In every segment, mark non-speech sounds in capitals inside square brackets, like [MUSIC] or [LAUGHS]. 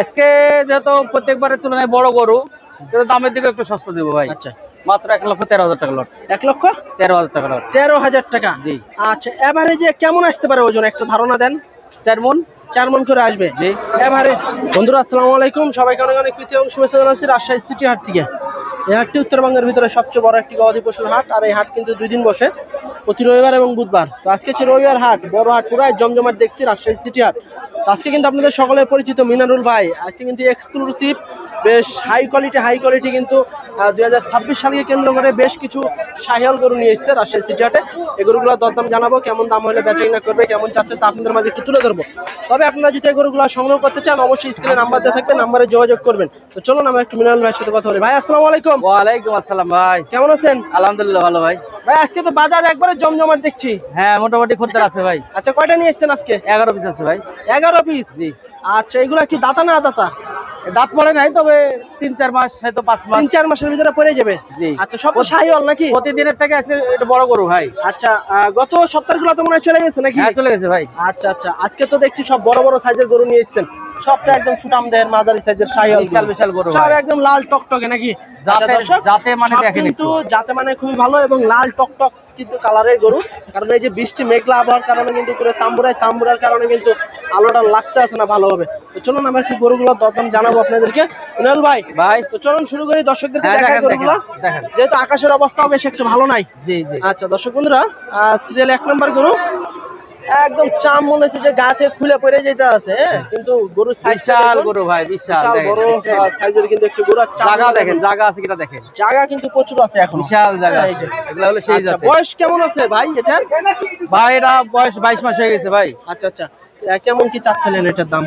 আজকে যেহেতু প্রত্যেকবারের তুলনায় বড় গরু কিন্তু দামের দিকে একটু সস্তা দিব ভাই। আচ্ছা। মাত্র এক লক্ষ তেরো হাজার টাকা লট। এক লক্ষ? তেরো হাজার টাকা লট। তেরো হাজার টাকা? জি। আচ্ছা এবারে যে কেমন আসতে পারে ওজন? একটা ধারণা দেন। চার মন চার মন করে আসবে? জি। এভারেজ। বন্ধুরা আসসালামু আলাইকুম। সবাইকে অনেক অনেক প্রীতি এবং শুভেচ্ছা জানাচ্ছি রাজশাহী সিটি হাট থেকে। এই হাটটি উত্তরবঙ্গের ভিতরে সবচেয়ে বড় একটি গবাদি পশুর হাট, আর এই হাট কিন্তু দুই দিন বসে, প্রতি রবিবার এবং বুধবার। তো আজকে হচ্ছে রবিবার হাট, বড় হাট পুরাই জমজমাট দেখছি, রাজশাহী সিটি হাট। আজকে কিন্তু আপনাদের সকলে পরিচিত মিনারুল ভাই, আজকে কিন্তু এক্সক্লুসিভ বেশ হাই কোয়ালিটি হাই কোয়ালিটি কিন্তু দুই হাজার ছাব্বিশ সালকে কেন্দ্র করে বেশ কিছু সাহিয়াল গরু নিয়ে এসেছে রাজশাহী সিটি হাটে। এই গরুগুলো দরদাম জানাব কেমন দাম হলে বেচা কিনা করবে কেমন চাচ্ছে তা আপনাদের মাঝে একটু তুলে ধরবো। তবে আপনারা যদি এই গরুগুলো সংগ্রহ করতে চান অবশ্যই স্ক্রিনে নাম্বার দেওয়া থাকবে নাম্বারে যোগাযোগ করবেন। তো চলুন আমরা একটু মিনারুল ভাইয়ের সাথে কথা বলি। ভাই আসসালামু আলাইকুম। ওয়ালাইকুম আসসালাম ভাই। কেমন আছেন? আলহামদুলিল্লাহ ভালো ভাই। ভাই আজকে তো বাজার একবারে জমজমাট দেখছি। হ্যাঁ মোটামুটি খদ্দের আছে ভাই। আচ্ছা কয়টা নিয়ে এসেছেন আজকে? এগারো পিস আছে ভাই। এগারো পিস? জি। আচ্ছা এগুলা কি দাতা না দাতা? দাঁত পড়ে নাই তবে তিন চার মাস হয়তো পাঁচ মাস। তিন চার মাসের ভিতরে পড়ে যাবে? জি। আচ্ছা সব নাকি? প্রতিদিনের থেকে আজকে এটা বড় গরু ভাই। আচ্ছা গত সপ্তাহগুলো তো মনে হয় চলে গেছে নাকি? হ্যাঁ চলে গেছে ভাই। আচ্ছা আচ্ছা আজকে তো দেখছি সব বড় বড় সাইজের গরু নিয়ে এসেছেন। সবটা একদম সুটাম দেহের মাঝারি সাইজের বিশাল বিশাল গরু সব একদম লাল টকটকে নাকি? জাতে- আচ্ছা, মানে দেখেন কিন্তু। জাতে মানে খুবই ভালো এবং লাল টকটক কিন্তু কালারের গরু কারণ এই যে বৃষ্টি মেঘলা আবহাওয়ার কারণে কিন্তু করে তাম্বুরায় তাম্বুরার কারণে কিন্তু আলোটা লাগতে আছে না ভালোভাবে। তো চলুন আমরা একটু গরুগুলো দরদাম জানাব আপনাদেরকে। মিনাল ভাই ভাই। তো চলুন শুরু করি দর্শকদের হ্যাঁ, দেখাই গরুগুলো। যেহেতু আকাশের অবস্থাও বেশ একটু ভালো নাই। জি জি। আচ্ছা দর্শক বন্ধুরা সিরিয়াল এক নম্বর গরু একদম চাম মনে হচ্ছে যে গা থেকে খুলে পড়ে যেতে আছে হ্যাঁ? কিন্তু গরুর সাইজটা গরু ভাই বিশাল বড় সাইজের কিন্তু একটু গরু জায়গা দেখেন জায়গা আছে কিনা দেখেন? জায়গা কিন্তু প্রচুর আছে এখন। বিশাল জায়গা এগুলা হলো সেই আচ্ছা, জাতের। বয়স কেমন আছে ভাই এটা ভাই এটা বয়স বাইশ মাস হয়ে গেছে ভাই। আচ্ছা আচ্ছা। কেমন কি চাচ্ছিলেন এটার দাম?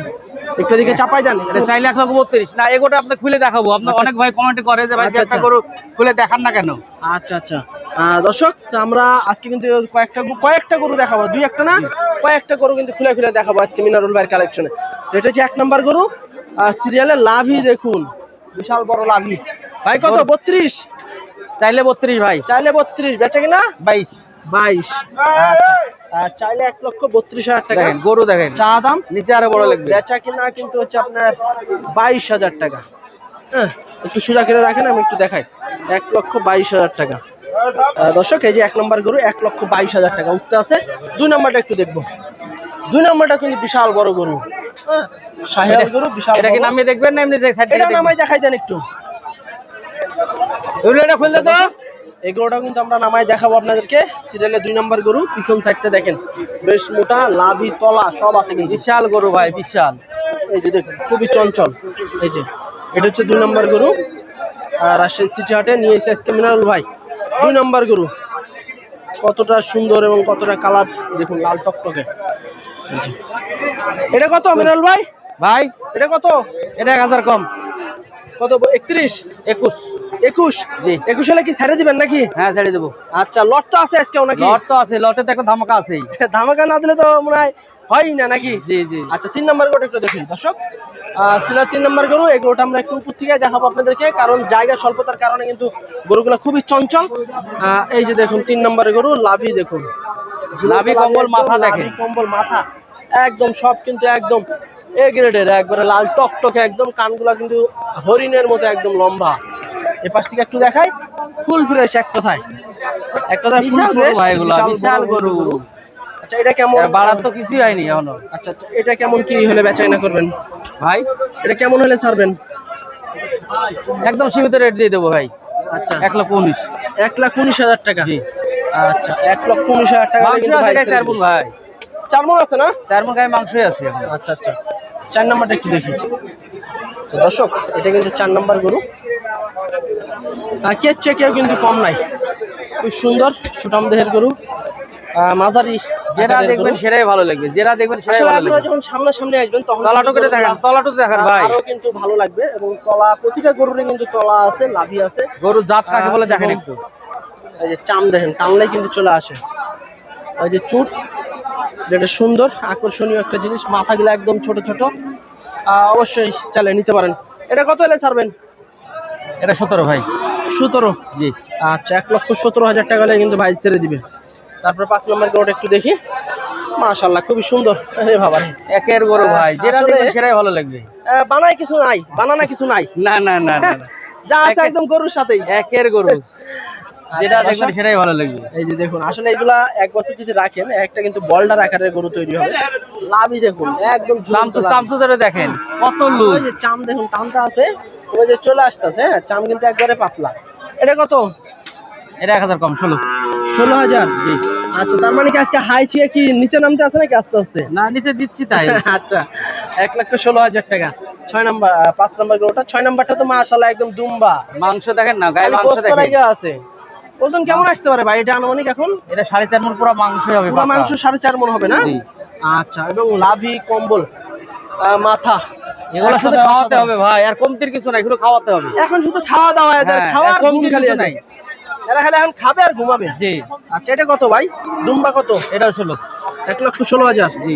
একটু দিকে চাপাই জানি এটা চাইলে এক লক্ষ বত্রিশ। না এগোটা আপনি খুলে দেখাবো। আপনার অনেক ভাই কমেন্ট করে যে ভাই আচ্ছা, একটা আচ্ছা। গরু খুলে দেখান না কেন? আচ্ছা আচ্ছা। দর্শক আমরা আজকে কিন্তু কয়েকটা কয়েকটা গরু দেখাবো। দুই একটা না? কয়েকটা গরু কিন্তু খুলে খুলে দেখাবো আজকে মিনারুল ভাইয়ের কালেকশনে তো এটা হচ্ছে এক নম্বর গরু। সিরিয়ালে লাভি দেখুন। বিশাল বড় লাভি ভাই কত? বত্রিশ? চাইলে বত্রিশ ভাই। চাইলে বত্রিশ। বেচে কিনা? বাইশ। বাইশ। আচ্ছা। চাইলে এক লক্ষ বত্রিশ হাজার টাকা। গরু দেখেন। চা দাম? নিচে আরও বড় লাগবে। বেচা কিনা কিন্তু হচ্ছে আপনার বাইশ হাজার টাকা। হ্যাঁ, একটু সোজা কিনে রাখেন আমি একটু দেখাই। এক লক্ষ বাইশ হাজার টাকা। দর্শক এই যে এক নম্বর গরু এক লক্ষ বাইশ হাজার টাকা। উঠতে আছে। দুই নম্বরটা একটু দেখব। দুই নম্বরটা কিন্তু বিশাল বড় গরু। হ্যাঁ শাহিয়াল গরু বিশাল এটা কি বড়। নামিয়ে দেখবেন না এমনি সাইড এটা নামাই দেখাই দেন একটু। এগুলো খুললে তো? এগুলোটা কিন্তু আমরা নামাই দেখাবো আপনাদেরকে। সিরিয়ালে দুই নম্বর গরু পিছন সাইডটা দেখেন। বেশ মোটা লাভি তলা সব আছে কিন্তু। বিশাল গরু ভাই বিশাল। এই যে দেখুন খুবই চঞ্চল। এই যে এটা হচ্ছে দুই নম্বর গরু। আর রাজশাহী সিটি হাটে নিয়ে এসে আজকে মিনারুল ভাই। দুই নম্বর গরু। কতটা সুন্দর এবং কতটা কালার দেখুন লাল টকটকে। এটা কত মিনারুল ভাই? ভাই। এটা কত? এটা এক হাজার কম। কত একত্রিশ? একুশ। একুশ? জি। একুশ হলে কি ছেড়ে দিবেন নাকি? হ্যাঁ ছেড়ে দেবো। আচ্ছা লট তো আছে আজকেও নাকি? লট তো আছে লটে তো একটা ধামাকা আছেই। [LAUGHS] ধামাকা না দিলে তো মনে হয় হয়ই না নাকি? জি জি। আচ্ছা তিন নম্বর গরু একটু দেখুন দর্শক। সিলার তিন নম্বর গরু এই গরুটা আমরা একটু উপর থেকে দেখাবো আপনাদেরকে কারণ জায়গা স্বল্পতার কারণে কিন্তু গরুগুলো খুবই চঞ্চল। এই যে দেখুন তিন নম্বরের গরু লাভি দেখুন। লাভি কম্বল মাথা দেখেন। কম্বল মাথা। একদম সব কিন্তু একদম এ গ্রেডের একবারে লাল টকটকে একদম কানগুলা কিন্তু হরিণের মতো একদম লম্বা। এ পাশ থেকে একটু দেখাই ফুল ফ্রেশ এক কথায়। এক কথায় ফুল বিশাল গরু। আচ্ছা এটা কেমন? বাড়ার তো কিছুই হয়নি এখনও। আচ্ছা আচ্ছা এটা কেমন কি হলে বেচাকেনা করবেন? ভাই? এটা কেমন হলে ছাড়বেন? একদম সীমিত রেট দিয়ে দেবো ভাই। আচ্ছা। এক লক্ষ উনিশ। এক লাখ উনিশ হাজার টাকা। জি। আচ্ছা এক লক্ষ উনিশ হাজার টাকা মাংস আছে চার মন ভাই। চার মন আছে না? চার মন গায়ে মাংসই আছে আচ্ছা আচ্ছা। চার নাম্বারটা একটু দেখি। তো দর্শক এটা কিন্তু চার নাম্বার গরু। আর কে চেকেও কিন্তু কম নাই। খুব সুন্দর সুটাম দেহের গরু। মাঝারি যেটা দেখবেন সেটাই ভালো লাগবে যেটা দেখবেন সেটাই ভালো আপনারা লাগবে। যখন সামনে সামনে আসবেন তখন তলাটো কেটে দেখেন তলাটো দেখেন ভাই। আরও কিন্তু ভালো লাগবে এবং তলা প্রতিটা গরুরে কিন্তু তলা আছে লাভি আছে। গরুর জাত কাকে বলে দেখেন একটু। এই যে চাম দেখেন টানলেই কিন্তু চলে আসে। এই যে চুট যেটা সুন্দর আকর্ষণীয় একটা জিনিস মাথাগুলো একদম ছোট ছোট। অবশ্যই চালিয়ে নিতে পারেন। এটা কত এলে ছাড়বেন? এটা সতেরো ভাই। সতেরো? জি। আচ্ছা এক লক্ষ সতেরো হাজার টাকা হলে কিন্তু ভাই ছেড়ে দিবে। তারপর পাঁচ নম্বর গরুটা একটু দেখি। মাশাল্লাহ খুবই সুন্দর। আরে বাবা। একের গরু ভাই যেটা দেখবেন সেটাই ভালো লাগবে। বানায় কিছু নাই বানানা কিছু নাই। না না না না না। যা আছে একদম গরুর সাথেই। একের গরু। যেটা আচ্ছা, দেখবেন সেটাই ভালো লাগবে। এই যে দেখুন আসলে এগুলা এক বছর যদি রাখেন একটা কিন্তু বল্ডার আকারের গরু তৈরি হবে। লাভই দেখুন একদম চামচু চামচু ধরে দেখেন কত লুজ। চাম দেখুন টানটা আছে ওই যে চলে আসতেছে হ্যাঁ চাম কিন্তু একবারে পাতলা। এটা কত? এটা এক হাজার কম ষোলো। ষোলো হাজার? জি। আচ্ছা তার মানে কি আজকে হাই ছিয়ে কি নিচে নামতে আছে নাকি আস্তে আস্তে? না নিচে দিচ্ছি তাই। [LAUGHS] আচ্ছা এক লক্ষ ষোলো হাজার টাকা। ছয় নাম্বার পাঁচ নাম্বার গরুটা। ছয় নাম্বারটা তো মাশাল্লাহ একদম দুম্বা। মাংস দেখেন না গায়ে মাংস দেখেন। আছে। ওজন কেমন আসতে পারে ভাই? এটা আনুমানিক এখন? এটা সাড়ে চার মন পুরো মাংসই হবে পুরো মাংস সাড়ে চার মন হবে না? জি। আচ্ছা এবং লাভি কম্বল মাথা। এগুলো শুধু খাওয়াতে হবে। ভাই আর কমতির কিছু নাই শুধু খাওয়াতে হবে। এখন শুধু খাওয়া দাওয়া হ্যাঁ, খাওয়া কমতির খালি নাই। এরা খালি এখন খাবে আর ঘুমাবে। জি। আচ্ছা এটা কত ভাই? দুম্বা কত? এটা ষোলো। এক লক্ষ ষোলো হাজার? জি।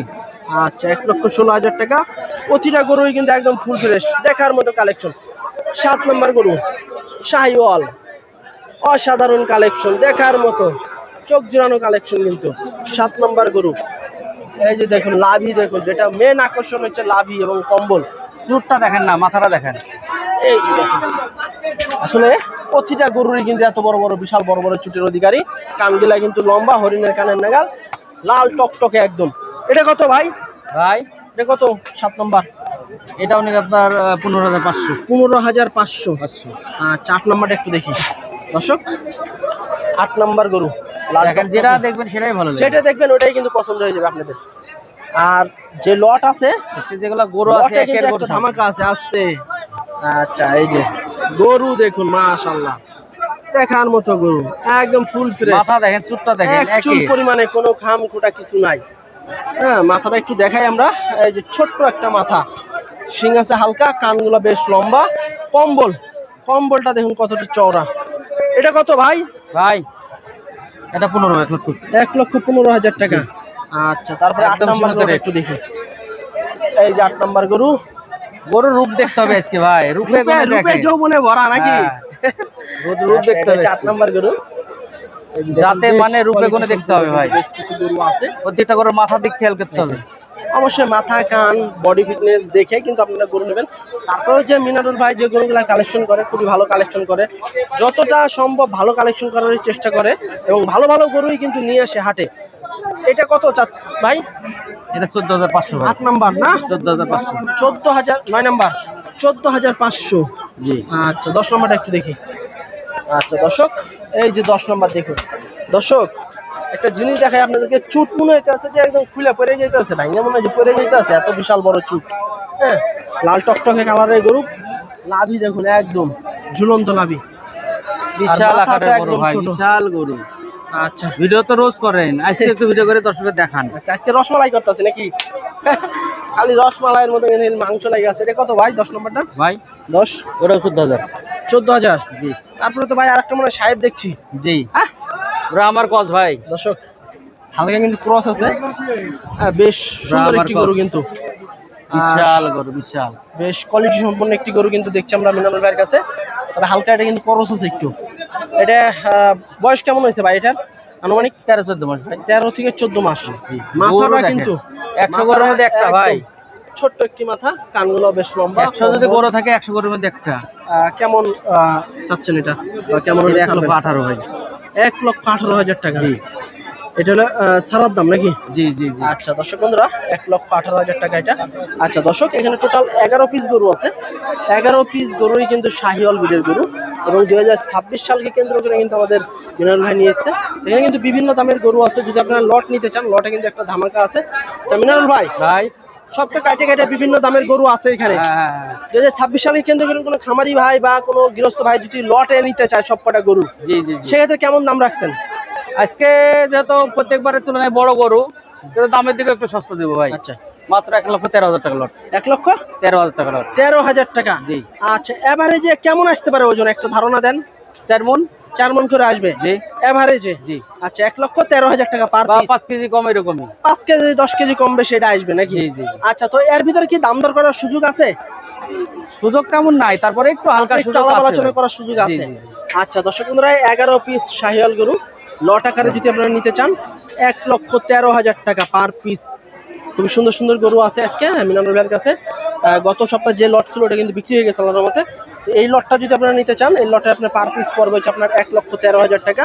আচ্ছা এক লক্ষ ষোলো হাজার টাকা। প্রতিটা গরুই কিন্তু একদম ফুল ফ্রেশ দেখার মতো কালেকশন সাত নম্বর গরু শাহিওয়াল। অসাধারণ কালেকশন দেখার মতো। চোখ জোড়ানো কালেকশন কিন্তু। সাত নম্বর গরু। এই যে দেখুন লাভি দেখুন যেটা মেন আকর্ষণ হচ্ছে লাভি এবং কম্বল। চুরটা দেখেন না মাথাটা দেখেন। এই যে দেখুন। আসলে প্রতিটা গরুরই কিন্তু এত বড় বড় বিশাল বড় বড় চুটের অধিকারী। কানগুলা কিন্তু লম্বা হরিণের কানের নাগাল লাল টকটকে একদম। এটা কত ভাই? ভাই? এটা কত? সাত নম্বর। এটাও নিলে আপনার পনেরো হাজার পাঁচশো। পনেরো হাজার পাঁচশো। পাঁচশো। আচ্ছা আট নম্বরটা একটু দেখি। দর্শক আট নম্বর গরু। যেটা দেখবেন সেটাই ভালো যেটা দেখবেন ওটাই কিন্তু পছন্দ হয়ে যাবে আপনাদের। আর যে লট আছে যেগুলো গরু আছে। ধামাকা আছে আসতে। আচ্ছা এই যে। গরু দেখুন মাশাল্লাহ দেখার মতো গরু একদম ফুল ফ্রেশ মাথা দেখেন চুটটা দেখেন এক চুল একই। পরিমাণে কোনো খাম খোটা কিছু নাই। হ্যাঁ মাথাটা একটু দেখাই আমরা। এই যে ছোট্ট একটা মাথা। শিং আছে হালকা কানগুলো বেশ লম্বা। কম্বল কম্বলটা দেখুন কতটা চওড়া। এটা কত ভাই? ভাই এটা পনেরো এক লক্ষ। এক লক্ষ পনেরো হাজার টাকা। আচ্ছা তারপরে আট নম্বর একটু দেখি। এই যে আট নম্বর গরু। গরুর রূপ দেখতে হবে আজকে ভাই রূপে গুণে যৌবনে ভরা নাকি? হ্যাঁ। রূপ দেখতে হবে। নম্বর গরু। যাতে মানে রূপে গুণে দেখতে হবে ভাই। বেশ কিছু গরু আছে। প্রত্যেকটা গরুর মাথার দিক খেয়াল করতে হবে। অবশ্যই মাথা কান বডি ফিটনেস দেখে কিন্তু আপনারা গরু নেবেন। তারপরে যে মিনারুল ভাই যে গরুগুলা কালেকশন করে খুবই ভালো কালেকশন করে যতটা সম্ভব ভালো কালেকশন করার চেষ্টা করে এবং ভালো ভালো গরুই কিন্তু নিয়ে আসে হাটে। এটা কত ভাই? এটা চোদ্দ হাজার পাঁচশো আট নাম্বার না? চোদ্দ হাজার পাঁচশো। চোদ্দ হাজার নয় নাম্বার। চোদ্দ হাজার পাঁচশো। আচ্ছা দশ নম্বরটা একটু দেখি। আচ্ছা দর্শক এই যে দশ নম্বর দেখুন। দর্শক একটা জিনিস দেখায় আপনাদেরকে। চুট মনে হইতে আছে যে একদম খুলে পড়ে যেতে আছে ভাঙ্গা মনে হয় যে পড়ে যেতে আছে এত বিশাল বড় চুট। হ্যাঁ লাল টকটকে কালারের গরু। লাভি দেখুন একদম ঝুলন্ত লাভি বিশাল আকারের গরু ভাই বিশাল গরু। আচ্ছা ভিডিও তো রোজ করেন। আজকে একটু ভিডিও করে দর্শকের দেখান। আচ্ছা, আজকে রসমালাই করতেছে নাকি? খালি রসমালাইয়ের মতো মাংস লাগে আছে। এটা কত ভাই? দশ নম্বরটা? ভাই? দশ? ওটাও চোদ্দ হাজার। চোদ্দ হাজার? জি। তারপরে তো ভাই আরেকটা মনে হয় সাহেব দেখছি। জি! ওরা আমার কস ভাই। দর্শক হালকা কিন্তু ক্রস আছে। হ্যাঁ, বেশ সুন্দর একটি গরু কিন্তু। বিশাল গরু বিশাল। বেশ কোয়ালিটি সম্পন্ন একটি গরু কিন্তু দেখছি আমরা মিনানুল ভাইয়ের কাছে। তবে হালকা এটা কিন্তু ক্রস আছে একটু। এটা বয়স কেমন হয়েছে ভাই এটার? আনুমানিক তেরো চোদ্দ মাস ভাই। তেরো থেকে চোদ্দ মাস। মাথাটা কিন্তু একশো গরুর মধ্যে একটা ভাই। ছোট্ট একটি মাথা কানগুলো বেশ লম্বা। একশো যদি গরু থাকে একশো গরুর মধ্যে একটা। কেমন চাচ্ছেন এটা? কেমন এক লক্ষ আঠারো ভাই। এক লক্ষ আঠারো হাজার টাকা। এটা হলো সারার দাম নাকি? জি জি জি। আচ্ছা দর্শক বন্ধুরা এক লক্ষ আঠারো হাজার টাকা এটা। আচ্ছা দর্শক এখানে টোটাল এগারো পিস গরু আছে। এগারো পিস গরুই কিন্তু শাহিওয়াল বিডের গরু। এবং দুই হাজার ছাব্বিশ সালকে কেন্দ্র করে কিন্তু আমাদের মিনাল ভাই নিয়ে এসছে। এখানে কিন্তু বিভিন্ন দামের গরু আছে যদি আপনারা লট নিতে চান লটে কিন্তু একটা ধামাকা আছে। আচ্ছা মিনাল ভাই ভাই। সব তো কাটে কাটে বিভিন্ন দামের গরু আছে এখানে। হ্যাঁ, হ্যাঁ, হ্যাঁ। দুই হাজার ছাব্বিশ সালে কেন্দ্র করে কোনো খামারি ভাই বা কোনো গৃহস্থ ভাই যদি লটে নিতে চায় সব কটা গরু জি জি জি। সেক্ষেত্রে কেমন দাম রাখছেন? আজকে যেহেতু প্রত্যেকবারের তুলনায় বড় গরু দামের দিকে একটু সস্তা দেবো ভাই। আচ্ছা। মাত্র এক লক্ষ তেরো হাজার টাকা লট এক লক্ষ? তেরো হাজার টাকা লট তেরো হাজার টাকা? জি। আচ্ছা এভারেজে কেমন আসতে পারে ওজন? একটা ধারণা দেন। চার মন? চার মন করে আসবে? জি। এভারেজে জি। আচ্ছা এক লক্ষ তেরো হাজার টাকা পার পাঁচ কেজি কম এরকমই। পাঁচ কেজি দশ কেজি কম বেশি এটা আসবে নাকি? জি জি। আচ্ছা তো এর ভিতরে কি দাম দর করার সুযোগ আছে? সুযোগ তেমন নাই তারপরে একটু হালকা সুযোগ আলোচনা করার সুযোগ আছে। আচ্ছা দর্শক বন্ধুরা এগারো পিস শাহিয়াল গরু। লট আকারে যদি আপনারা নিতে চান এক লক্ষ তেরো হাজার টাকা পার পিস খুবই সুন্দর সুন্দর গরু আছে আজকে মিনানুর ভাইয়ের কাছে। গত সপ্তাহে যে লট ছিল, ওটা কিন্তু বিক্রি হয়ে গেছে আল্লাহর মতে তো এই লটটা যদি আপনারা নিতে চান, এই লটে আপনার পার পিস পড়বে হচ্ছে আপনার এক লক্ষ তেরো হাজার টাকা।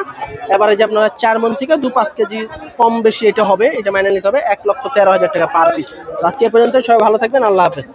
এবারে যে আপনারা চার মন থেকে দু পাঁচ কেজি কম বেশি এটা হবে, এটা মাইনে নিতে হবে, এক লক্ষ তেরো হাজার টাকা পার পিস আজকে পর্যন্ত সবাই ভালো থাকবেন, আল্লাহ হাফেজ।